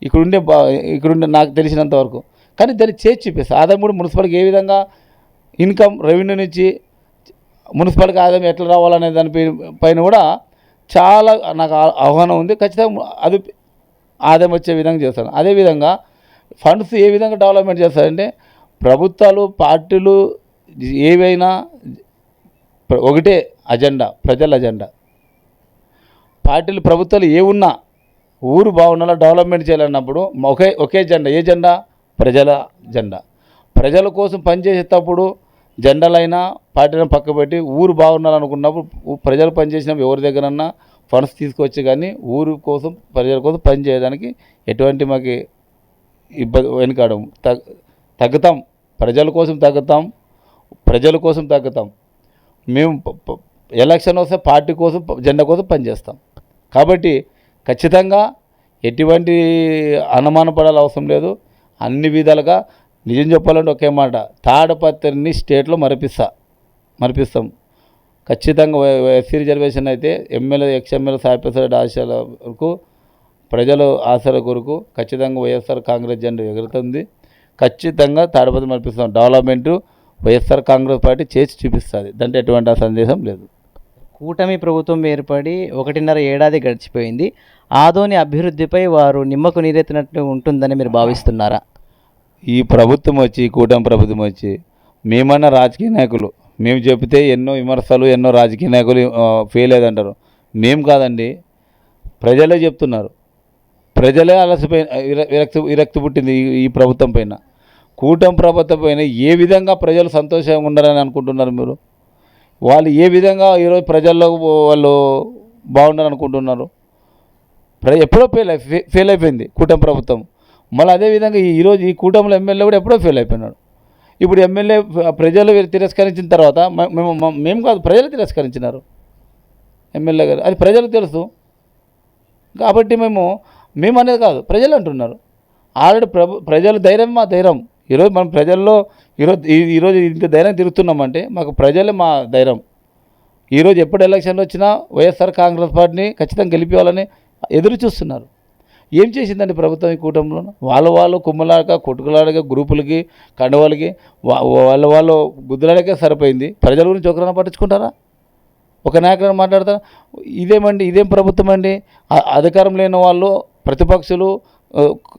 ఇక్కడుండే ఇక్కడుండే నాకు తెలిసినంత వరకు. కానీ దాన్ని చేసి చూపిస్తా. ఆదాయం కూడా మున్సిపాలిటీకి ఏ విధంగా ఇన్కమ్ రెవెన్యూ నుంచి మున్సిపాలిటీకి ఆదాయం ఎట్లా రావాలనే దాని పై- పైన కూడా చాలా నాకు ఆ- ఉంది. ఖచ్చితంగా అది ఆదాయం వచ్చే విధంగా చేస్తాను. అదేవిధంగా ఫండ్స్ ఏ విధంగా డెవలప్మెంట్ చేస్తారంటే ప్రభుత్వాలు పార్టీలు ఏవైనా ఒకటే అజెండా ప్రజల అజెండా. పార్టీలు ప్రభుత్వాలు ఏ ఉన్నా ఊరు బాగుండాలా డెవలప్మెంట్ చేయాలన్నప్పుడు ఒకే ఒకే జెండా. ఏ జెండా? ప్రజల జెండా. ప్రజల కోసం పనిచేసేటప్పుడు జెండాలైనా పార్టీలను పక్కపెట్టి ఊరు బాగుండాలనుకున్నప్పుడు ప్రజలు పనిచేసినప్పుడు ఎవరి దగ్గరన్నా ఫండ్స్ తీసుకొచ్చి కానీ ఊరు కోసం ప్రజల కోసం పనిచేయడానికి ఎటువంటి మాకు ఇబ్బంది వెనుకాడం తగ్ తగ్గుతాం. ప్రజల కోసం తగ్గుతాం. ప్రజల కోసం తగ్గుతాం. మేము ఎలక్షన్ వస్తే పార్టీ కోసం జెండా కోసం పనిచేస్తాం. కాబట్టి ఖచ్చితంగా ఎటువంటి అనుమాన పడాల అవసరం లేదు. అన్ని విధాలుగా నిజం చెప్పాలంటే ఒకే మాట తాడపత్రిని స్టేట్లో మరిపిస్తా మరిపిస్తాం. ఖచ్చితంగా ఎస్సీ రిజర్వేషన్ అయితే ఎమ్మెల్యే ఎక్స్ఎమ్మెల్యే ఎమ్మెల్యే ఆశల వరకు ప్రజల ఆశల కొరకు ఖచ్చితంగా వైఎస్ఆర్ కాంగ్రెస్ జెండా ఎగురుతుంది. ఖచ్చితంగా తాడపత్రి మరిపిస్తాం. డెవలప్మెంటు వైఎస్ఆర్ కాంగ్రెస్ పార్టీ చేసి చూపిస్తుంది. దాంట్లో ఎటువంటి సందేశం లేదు. కూటమి ప్రభుత్వం ఏర్పడి ఒకటిన్నర ఏడాది గడిచిపోయింది. ఆదోని అభివృద్ధిపై వారు నిమ్మకు నీరెత్తినట్టు ఉంటుందని మీరు భావిస్తున్నారా? ఈ ప్రభుత్వం వచ్చి కూటమి ప్రభుత్వం వచ్చి మేమన్నా రాజకీయ నాయకులు మేము చెబితే ఎన్నో విమర్శలు ఎన్నో రాజకీయ నాయకులు ఫెయిల్ అయ్యేదంటారు. మేము కాదండి ప్రజలే చెప్తున్నారు. ప్రజలే అలసిపోయి విరక్తి విరక్తి పుట్టింది ఈ- ఈ ప్రభుత్వం పైన. కూటమి ప్రభుత్వం పైన ఏ విధంగా ప్రజలు సంతోషంగా ఉండాలని అనుకుంటున్నారు మీరు? వాళ్ళు ఏ విధంగా ఈరోజు ప్రజల్లో వాళ్ళు బాగున్నారు అనుకుంటున్నారు? ఎప్పుడో ఫెయిల్ అయి ఫెయిల్ అయిపోయింది కూటమి ప్రభుత్వం. మళ్ళీ అదేవిధంగా ఈరోజు ఈ కూటమిలో ఎమ్మెల్యే కూడా ఎప్పుడో ఫెయిల్ అయిపోయినాడు. ఇప్పుడు ఎమ్మెల్యే ప్రజలు తిరస్కరించిన తర్వాత మేము మేము కాదు ప్రజలు తిరస్కరించినారు. ఎమ్మెల్యే గారు అది ప్రజలకు తెలుసు. కాబట్టి మేము మేము అనేది కాదు ప్రజలు అంటున్నారు. ఆల్రెడీ ప్రభు ప్రజల ధైర్యం మా ధైర్యం? ఈరోజు మనం ప్రజల్లో ఈరోజు ఈ- ఈరోజు ఇంత ధైర్యం తిరుగుతున్నామంటే మాకు ప్రజలే మా ధైర్యం. ఈరోజు ఎప్పుడు ఎలక్షన్లు వచ్చినా వైఎస్ఆర్ కాంగ్రెస్ పార్టీని ఖచ్చితంగా గెలిపించాలని ఎదురు చూస్తున్నారు. ఏం చేసిందండి ప్రభుత్వం ఈ కూటమిలో? వాళ్ళ వాళ్ళు కుమ్మలాడక కొట్టుకులాడక గ్రూపులకి కండవాళ్ళకి వాళ్ళ వాళ్ళు గుద్దులాడకే సరిపోయింది. ప్రజల గురించి ఒకరైనా పట్టించుకుంటారా? ఒక నాయకుడు మాట్లాడతారు? ఇదేమండి ఇదేం ప్రభుత్వం అండి? అధికారం లేని వాళ్ళు ప్రతిపక్షులు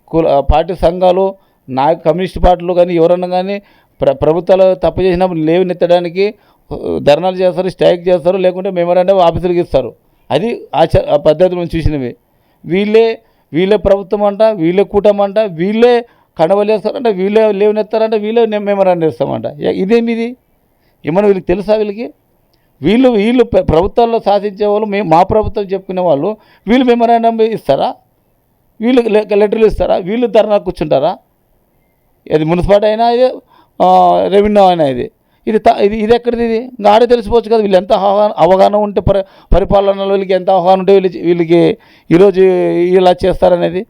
కుల పార్టీ సంఘాలు నాకు కమ్యూనిస్ట్ పార్టీలు కానీ ఎవరన్నా కానీ ప్ర ప్రభుత్వాలు తప్పు చేసినప్పుడు లేవనెత్తడానికి ధర్నాలు చేస్తారు స్ట్రైక్ చేస్తారు లేకుంటే మెమోరాండం ఆఫీసులకు ఇస్తారు. అది ఆచ పద్ధతి పద్ధతులు మనం చూసినవి. వీళ్ళే వీళ్ళే ప్రభుత్వం అంట వీళ్ళే కూటమి అంట వీళ్ళే కండవలు వీళ్ళే లేవనెత్తారంట వీళ్ళే మెమోరాండం ఇస్తామంట ఇదేమి ఇది ఏమన్నా వీళ్ళకి తెలుసా వీళ్ళకి? వీళ్ళు వీళ్ళు ప్రభుత్వాల్లో సాధించే వాళ్ళు మేము మా ప్రభుత్వం చెప్పుకునే వాళ్ళు వీళ్ళు మెమోరాండం ఇస్తారా? వీళ్ళు లెటర్లు ఇస్తారా? వీళ్ళు ధర్నా కూర్చుంటారా? ఇది మున్సిపాలిటీ అయినా ఇది రెవెన్యూ అయినా ఇది. ఇది త- ఇది ఇది ఎక్కడిది ఇది? ఇంకా ఆడే తెలిసిపోవచ్చు కదా వీళ్ళు ఎంత అవగాహన అవగాహన ఉంటే పరి పరిపాలనలో వీళ్ళకి ఎంత అవగాహన ఉంటే వీళ్ళకి వీళ్ళకి ఈరోజు ఇలా చేస్తారనేది.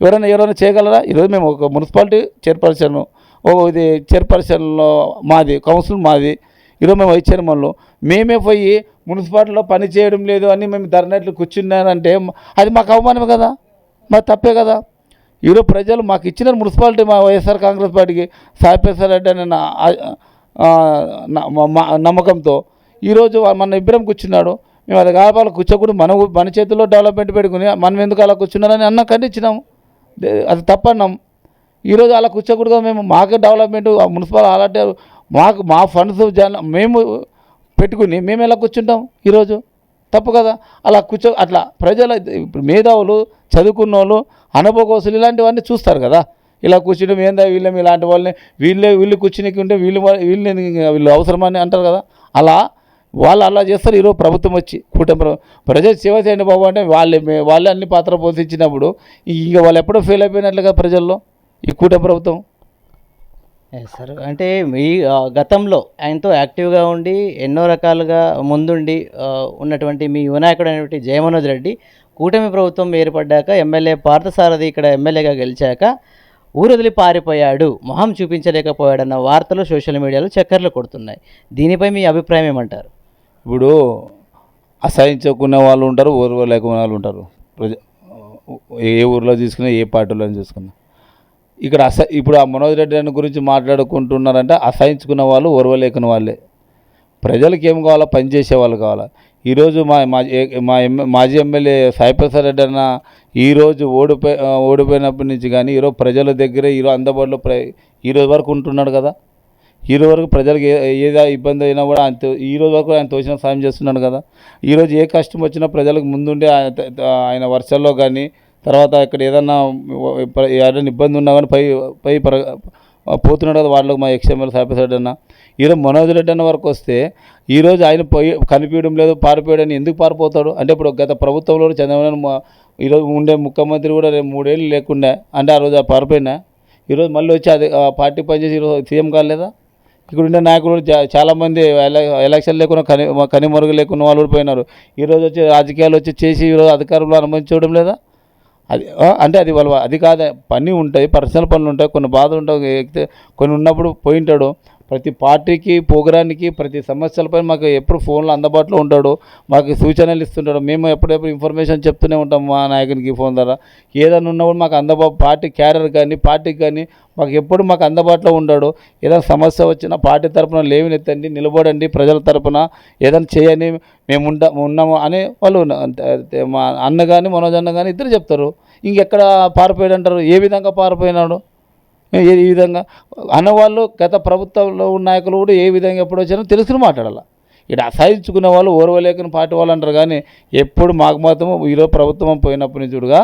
ఎవరైనా ఎవరైనా చేయగలరా? ఈరోజు మేము ఒక మున్సిపాలిటీ చైర్పర్సన్ ఓ ఇది చైర్పర్సన్లో మాది కౌన్సిల్ మాది. ఈరోజు మేము వైస్ చైర్మన్లు. మేమే పోయి మున్సిపాలిటీలో పని చేయడం లేదు అని మేము ధర్నాట్లు కూర్చున్నారంటే అది మాకు అవమానమే కదా? మరి తప్పే కదా? ఈరోజు ప్రజలు మాకు ఇచ్చిన మున్సిపాలిటీ మా వైఎస్ఆర్ కాంగ్రెస్ పార్టీకి సాయిప్రసాద్ రెడ్డి అనే నా మా- నమ్మకంతో ఈరోజు మన ఇబ్బరం కూర్చున్నాడు. మేము అది కాపాలి కూర్చోకూడదు. మన మన చేతిలో డెవలప్మెంట్ పెట్టుకుని మనం ఎందుకు అలా కూర్చున్నారని అన్న ఖండించినాము అది తప్పన్నాం. ఈరోజు అలా కూర్చోకూడదు మేము మాకు డెవలప్మెంట్ మున్సిపల్ అలాంటి మాకు మా ఫండ్స్ జన మేము పెట్టుకుని మేము ఎలా కూర్చుంటాం ఈరోజు? తప్పు కదా? అలా కూర్చో అట్లా ప్రజల ఇప్పుడు మేధావులు చదువుకున్న వాళ్ళు అనుభవకోసులు ఇలాంటివన్నీ చూస్తారు కదా? ఇలా కూర్చుంటే ఏందా వీళ్ళం ఇలాంటి వాళ్ళని? వీళ్ళే వీళ్ళు కూర్చునికి ఉంటే వీళ్ళు వీళ్ళు వీళ్ళు అవసరమని అంటారు కదా? అలా వాళ్ళు అలా చేస్తారు. ఈరోజు ప్రభుత్వం వచ్చి కూటమి ప్రజలు సేవ చేయండి బాబు అంటే వాళ్ళే వాళ్ళే అన్ని పాత్ర పోషించినప్పుడు ఇంక వాళ్ళు ఎప్పుడో ఫెయిల్ అయిపోయినట్లుగా ప్రజల్లో ఈ కూటమి ప్రభుత్వం. సార్ అంటే మీ గతంలో ఆయనతో యాక్టివ్గా ఉండి ఎన్నో రకాలుగా ముందుండి ఉన్నటువంటి మీ వినాయకుడు అనేటువంటి జయమనోజ్ రెడ్డి కూటమి ప్రభుత్వం ఏర్పడ్డాక ఎమ్మెల్యే పార్థసారథి ఇక్కడ ఎమ్మెల్యేగా గెలిచాక ఊరొదిలి పారిపోయాడు మొహం చూపించలేకపోయాడన్న వార్తలు సోషల్ మీడియాలో చక్కర్లు కొడుతున్నాయి. దీనిపై మీ అభిప్రాయం ఏమంటారు? ఇప్పుడు అసహించుకునే వాళ్ళు ఉంటారు ఊరు లేకునే వాళ్ళు ఉంటారు. ప్రజ ఏ ఊర్లో చూసుకున్నా ఏ పార్టీలో చూసుకున్నా ఇక్కడ అస ఇప్పుడు ఆ మనోజ్ రెడ్డి అని గురించి మాట్లాడుకుంటున్నారంటే అసహించుకున్న వాళ్ళు ఓర్వలేకున్న వాళ్ళే. ప్రజలకు ఏం కావాలో పని చేసే వాళ్ళు కావాలా? ఈరోజు మా మా ఎమ్మె మాజీ ఎమ్మెల్యే సాయిప్రసాద్ రెడ్డి అన్న ఈరోజు ఓడిపోయి ఓడిపోయినప్పటి నుంచి కానీ ఈరోజు ప్రజల దగ్గరే ఈరోజు అందుబాటులో ప్ర ఈరోజు వరకు ఉంటున్నాడు కదా? ఈరోజు వరకు ప్రజలకు ఏ ఏదో ఇబ్బంది అయినా కూడా ఆయన ఈరోజు ఈ రోజు వరకు ఆయన తోచిన సాయం చేస్తున్నాడు కదా? ఈరోజు ఏ కష్టం వచ్చినా ప్రజలకు ముందుండే ఆయన ఆయన వర్షాల్లో కానీ తర్వాత ఇక్కడ ఏదన్నా ఏదైనా ఇబ్బంది ఉన్నా కానీ పై పై పర పోతున్నాడు కదా వాళ్ళకి మా ఎక్స్ఎంఎల్ సాయిప్రసాద్ అన్న. ఈరోజు మనోజ్ రెడ్డి అన్న వరకు వస్తే ఈరోజు ఆయన పోయి కనిపించడం లేదు పారిపోయాడని ఎందుకు పారిపోతాడు? అంటే ఇప్పుడు గత ప్రభుత్వంలో చంద్రబాబు ఈరోజు ఉండే ముఖ్యమంత్రి కూడా రేపు మూడేళ్ళు లేకుండా అంటే ఆ రోజు ఆ పారిపోయినా? ఈరోజు మళ్ళీ వచ్చి అది పార్టీ పనిచేసి ఈరోజు సీఎం కాలేదా? ఇక్కడ ఉండే నాయకులు చా- చాలామంది ఎలక్షన్ లేకుండా కని కనిమరుగు లేకుండా వాళ్ళు కూడా పోయినారు ఈరోజు వచ్చి రాజకీయాలు వచ్చి చేసి ఈరోజు అధికారంలో అనుమతించడం లేదా? అది అంటే అది వాళ్ళ అది కాదు పని ఉంటాయి పర్సనల్ పనులు ఉంటాయి కొన్ని బాధలు ఉంటాయి ఎక్కితే కొన్ని ఉన్నప్పుడు పోయింటాడు ప్రతి పార్టీకి పోగరానికి ప్రతి సమస్యలపై మాకు ఎప్పుడు ఫోన్లో అందుబాటులో ఉంటాడు మాకు సూచనలు ఇస్తుంటాడు. మేము ఎప్పుడెప్పుడు ఇన్ఫర్మేషన్ చెప్తూనే ఉంటాం మా నాయకునికి ఫోన్ ద్వారా. ఏదైనా ఉన్నప్పుడు మాకు అందుబా పార్టీ క్యారియర్ కానీ పార్టీకి కానీ మాకు ఎప్పుడు మాకు అందుబాటులో ఉంటాడు ఏదైనా సమస్య వచ్చినా పార్టీ తరపున లేవనెత్తండి నిలబడండి ప్రజల తరఫున ఏదైనా చేయని మేము ఉండ ఉన్నాము అని వాళ్ళు మా అన్న కానీ మనోజ్ అన్న కానీ ఇద్దరు చెప్తారు. ఇంకెక్కడ పారిపోయాడు అంటారు ఏ విధంగా పారిపోయినాడు? ఏ ఈ విధంగా? అన్నవాళ్ళు గత ప్రభుత్వంలో ఉన్న నాయకులు కూడా ఏ విధంగా ఎప్పుడు వచ్చారో తెలుసుకుని మాట్లాడాలి? ఇక్కడ అసహించుకునే వాళ్ళు ఓర్వలేకని పార్టీ వాళ్ళు అంటారు కానీ ఎప్పుడు మాకు మాత్రం ఈరోజు ప్రభుత్వం పోయినప్పటి నుంచి చూడగా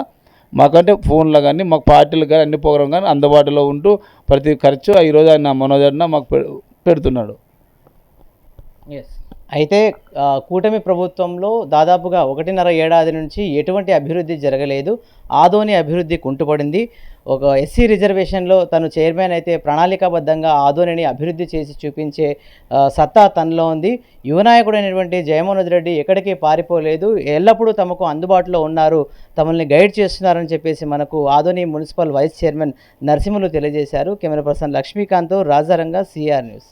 మాకంటే ఫోన్లో కానీ మాకు పార్టీలు కానీ అన్ని ప్రోగ్రాం కానీ అందుబాటులో ఉంటూ ప్రతి ఖర్చు ఈరోజు ఆయన మనోజ్ అన్న మాకు పె- పెడుతున్నాడు. ఎస్ అయితే కూటమి ప్రభుత్వంలో దాదాపుగా ఒకటిన్నర ఏడాది నుంచి ఎటువంటి అభివృద్ధి జరగలేదు. ఆదోని అభివృద్ధి కుంటుపడింది. ఒక ఎస్సీ రిజర్వేషన్లో తను చైర్మన్ అయితే ప్రణాళికాబద్ధంగా ఆదోనిని అభివృద్ధి చేసి చూపించే సత్తా తనలో ఉంది. యువనాయకుడు అయినటువంటి జయమోహన్ రెడ్డి ఎక్కడికి పారిపోలేదు. ఎల్లప్పుడూ తమకు అందుబాటులో ఉన్నారు. తమల్ని గైడ్ చేస్తున్నారని చెప్పేసి మనకు Adoni municipal vice chairman Narasimhulu తెలియజేశారు. Camera person Lakshmikanth Rajaranga CR news.